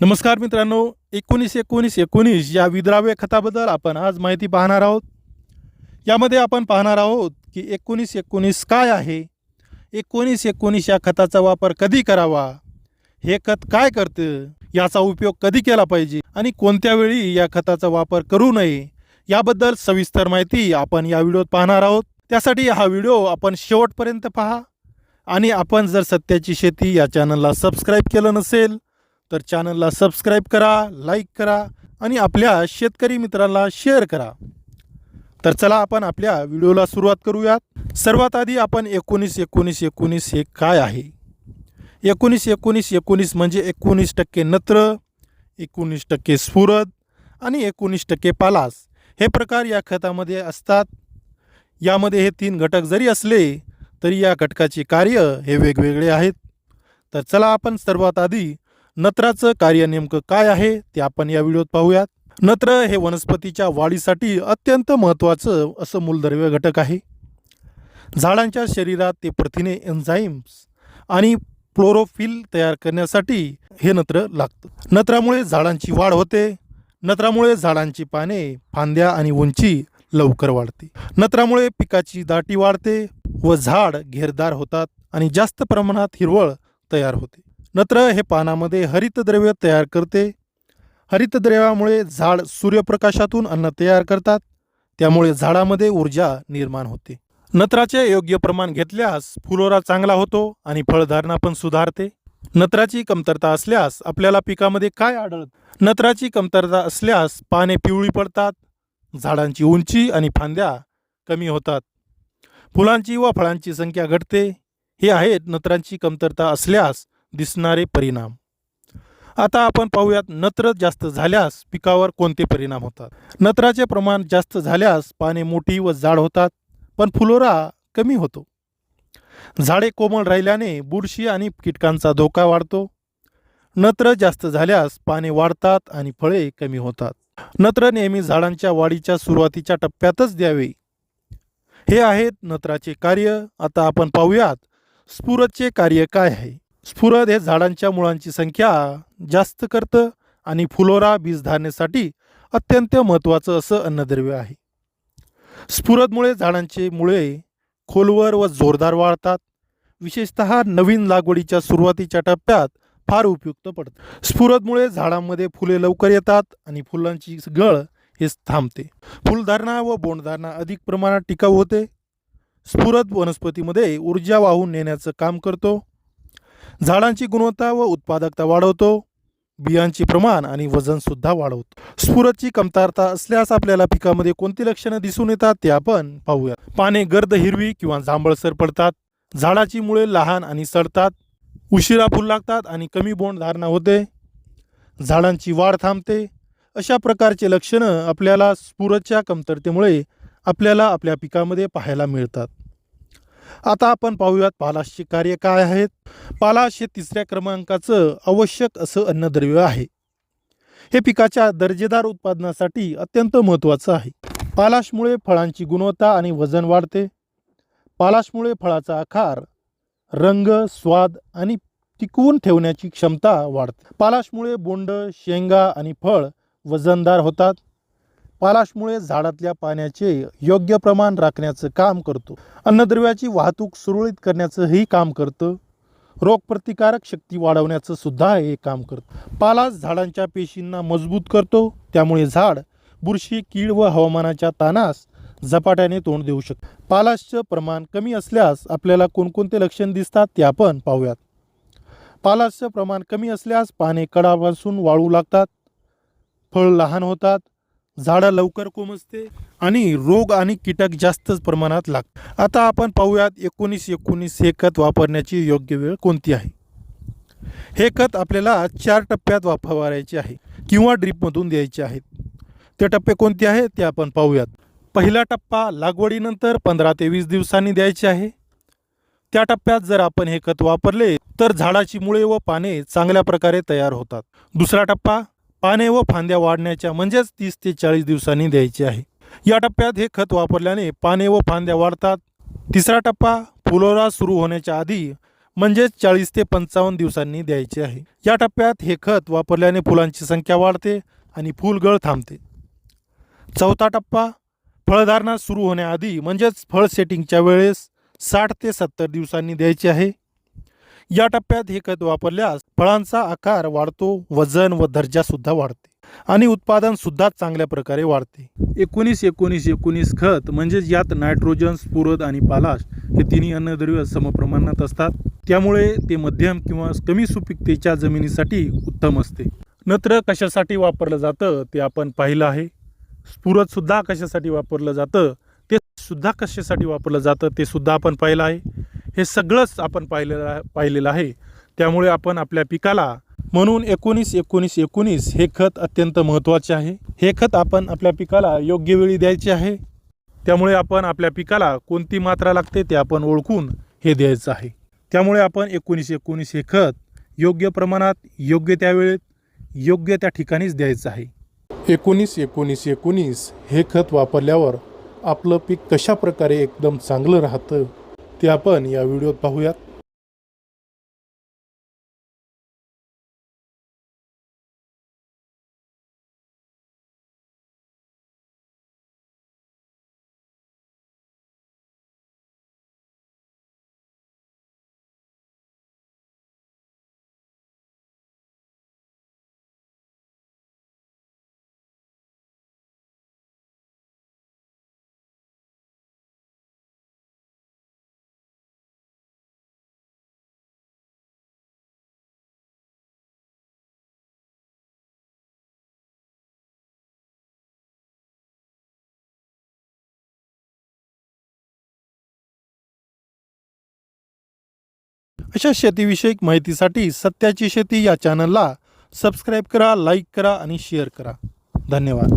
नमस्कार मित्रांनो एकोणीस एकोणीस एकोणीस या विद्राव्य खताबद्दल आपण आज माहिती पाहणार आहोत. यामध्ये आपण पाहणार आहोत की एकोणीस एकोणीस काय आहे एकोणीस एकोणीस या खताचा वापर कधी करावा हे खत काय करतं याचा उपयोग कधी केला पाहिजे आणि कोणत्या वेळी या खताचा वापर करू नये याबद्दल सविस्तर माहिती आपण या व्हिडिओत पाहणार आहोत. त्यासाठी हा व्हिडिओ आपण शेवटपर्यंत पहा आणि आपण जर सत्याची शेती या चॅनलला सबस्क्राईब केलं नसेल तर चॅनलला सबस्क्राईब करा लाईक करा आणि आपल्या शेतकरी मित्रांना शेअर करा. तर चला आपण आपल्या व्हिडिओला सुरुवात करूयात. सर्वात आधी आपण एकोणीस एकोणीस एकोणीस हे काय आहे? एकोणीस एकोणीस एकोणीस म्हणजे एकोणीस टक्के नत्र एकोणीस टक्के स्फुरद आणि एकोणीस टक्के पालास. हे प्रकार या खतामध्ये असतात. यामध्ये हे तीन घटक जरी असले तरी या घटकाचे कार्य हे वेगवेगळे आहेत. तर चला आपण सर्वात आधी नत्राचं कार्य नेमकं काय आहे ते आपण या व्हिडिओत पाहूयात. नत्र हे वनस्पतीच्या वाढीसाठी अत्यंत महत्त्वाचं असं मूलद्रव्य घटक आहे. झाडांच्या शरीरात ते प्रथिने एन्झाईम्स आणि क्लोरोफिल तयार करण्यासाठी हे नत्र लागतं. नत्रामुळे झाडांची वाढ होते. नत्रामुळे झाडांची पाने फांद्या आणि उंची लवकर वाढते. नत्रामुळे पिकाची दाटी वाढते व झाड घेरदार होतात आणि जास्त प्रमाणात हिरवळ तयार होते. नत्र हे पानामध्ये हरितद्रव्य तयार करते. हरितद्रव्यामुळे झाड सूर्यप्रकाशातून अन्न तयार करतात. त्यामुळे झाडामध्ये ऊर्जा निर्माण होते. नत्राचे योग्य प्रमाण घेतल्यास फुलोरा चांगला होतो आणि फळधारणा पण सुधारते. नत्राची कमतरता असल्यास आपल्याला पिकामध्ये काय आढळत? नत्राची कमतरता असल्यास पाने पिवळी पडतात झाडांची उंची आणि फांद्या कमी होतात. फुलांची व फळांची संख्या घटते. हे आहेत नत्रांची कमतरता असल्यास दिसणारे परिणाम. आता आपण पाहूयात नत्र जास्त झाल्यास पिकावर कोणते परिणाम होतात? नत्राचे प्रमाण जास्त झाल्यास पाने मोठी व जाड होतात पण फुलोरा कमी होतो. झाडे कोमल राहिल्याने बुरशी आणि कीटकांचा धोका वाढतो. नत्र जास्त झाल्यास पाने वाढतात आणि फळे कमी होतात. नत्र नेहमी झाडांच्या वाढीच्या सुरुवातीच्या टप्प्यातच द्यावे. हे आहेत नत्राचे कार्य. आता आपण पाहूयात स्फुरदचे कार्य काय आहे? स्फुरद हे झाडांच्या मुळांची संख्या जास्त करतं आणि फुलोरा बीजधारणेसाठी अत्यंत महत्त्वाचं असं अन्नद्रव्य आहे. स्फुरदमुळे झाडांचे मुळे खोलवर व जोरदार वाढतात. विशेषत नवीन लागवडीच्या सुरुवातीच्या टप्प्यात फार उपयुक्त पडतं. स्फुरदमुळे झाडांमध्ये फुले लवकर येतात आणि फुलांची गळ हे थांबते. फुलधारणा व बोंडधारणा अधिक प्रमाणात टिकाऊ होते. स्फुरद वनस्पतीमध्ये ऊर्जा वाहून नेण्याचं काम करतो. झाडांची गुणवत्ता व उत्पादकता वाढवतो. बियांचे प्रमाण आणि वजनसुद्धा वाढवतो. स्फुरदची कमतरता असल्यास आपल्याला पिकामध्ये कोणती लक्षणं दिसून येतात ते आपण पाहूया पाने गर्द हिरवी किंवा जांभळसर पडतात. झाडाची मुळे लहान आणि सडतात. उशिरा फुल लागतात आणि कमी बोंड धारणा होते. झाडांची वाढ थांबते. अशा प्रकारचे लक्षणं आपल्याला स्फुरदच्या कमतरतेमुळे आपल्याला आपल्या पिकामध्ये पाहायला मिळतात. आता आपण पाहूयात पालाशचे कार्य काय आहेत? पालाश हे तिसऱ्या क्रमांकाचं आवश्यक असं अन्नद्रव्य आहे. हे पिकाच्या दर्जेदार उत्पादनासाठी अत्यंत महत्त्वाचं आहे. पालाशमुळे फळांची गुणवत्ता आणि वजन वाढते. पालाशमुळे फळाचा आकार रंग स्वाद आणि टिकवून ठेवण्याची क्षमता वाढते. पालाशमुळे बोंड शेंगा आणि फळ वजनदार होतात. पालाशमुळे झाडातल्या पाण्याचे योग्य प्रमाण राखण्याचं काम करतो. अन्नद्रव्याची वाहतूक सुरळीत करण्याचंही काम करतं. रोगप्रतिकारक शक्ती वाढवण्याचं सुद्धा हे काम करतं. पालास झाडांच्या पेशींना मजबूत करतो. त्यामुळे झाड बुरशी कीड व हवामानाच्या तानास झपाट्याने तोंड देऊ शकतो. पालासचं प्रमाण कमी असल्यास आपल्याला कोणकोणते लक्षण दिसतात ते आपण पाहूयात. पालासचं प्रमाण कमी असल्यास पाने कडापासून वाळू लागतात फळ लहान होतात झाडं लवकर कोमजते आणि रोग आणि कीटक जास्त प्रमाणात लागतात. आता आपण पाहूयात एकोणीस एकोणीस हे खत वापरण्याची योग्य वेळ कोणती आहे? हे खत आपल्याला चार टप्प्यात वापरायचे आहे किंवा ड्रीपमधून द्यायचे आहेत. ते टप्पे कोणते आहेत ते आपण पाहूयात. पहिला टप्पा लागवडीनंतर पंधरा ते वीस दिवसांनी द्यायचे आहे. त्या टप्प्यात जर आपण हे खत वापरले तर झाडाची मुळे व पाने चांगल्या प्रकारे तयार होतात. दुसरा टप्पा पाने व फांद्या वाढण्याच्या म्हणजेच तीस ते चाळीस दिवसांनी द्यायचे आहे. या टप्प्यात हे खत वापरल्याने पाने व फांद्या वाढतात. तिसरा टप्पा फुलोरा सुरू होण्याच्या आधी म्हणजेच चाळीस ते पंचावन्न दिवसांनी द्यायचे आहे. या टप्प्यात हे खत वापरल्याने फुलांची संख्या वाढते आणि फुलगळ थांबते. चौथा टप्पा फळधारणा सुरू होण्याआधी म्हणजेच फळ सेटिंगच्या वेळेस साठ ते सत्तर दिवसांनी द्यायचे आहे. या टप्प्यात हे खत वापरल्यास फळांचा आकार वाढतो वजन व दर्जासुद्धा वाढते आणि उत्पादन सुद्धा चांगल्या प्रकारे वाढते. एकोणीस एकोणीस एकोणीस खत म्हणजेच यात नायट्रोजन स्फुरद आणि पालाश हे तिन्ही अन्नद्रव्य समप्रमाणात असतात. त्यामुळे ते मध्यम किंवा कमी सुपीकतेच्या जमिनीसाठी उत्तम असते. नत्र कशासाठी वापरलं जातं ते आपण पाहिलं आहे. स्फुरदसुद्धा कशासाठी वापरलं जातं? ते सुद्धा कशासाठी वापरलं जातं ते सुद्धा आपण पाहिलं आहे. हे सगळंच आपण पाहिलेलं पाहिलेलं आहे. त्यामुळे आपण आपल्या पिकाला म्हणून एकोणीस एकोणीस एकोणीस हे खत अत्यंत महत्त्वाचे आहे. हे खत आपण आपल्या पिकाला योग्य वेळी द्यायचे आहे. त्यामुळे आपण आपल्या पिकाला कोणती मात्रा लागते ते आपण ओळखून हे द्यायचं आहे. त्यामुळे आपण एकोणीस एकोणीस हे खत योग्य प्रमाणात योग्य त्या वेळेत योग्य त्या ठिकाणीच द्यायचं आहे. एकोणीस एकोणीस एकोणीस हे खत वापरल्यावर आपलं पीक कशा प्रकारे एकदम चांगलं राहतं ते आपण या व्हिडिओत पाहूयात. अशा शेतीविषयक माहितीसाठी सत्याची शेती या चॅनलला सबस्क्राईब करा लाईक करा आणि शेअर करा. धन्यवाद.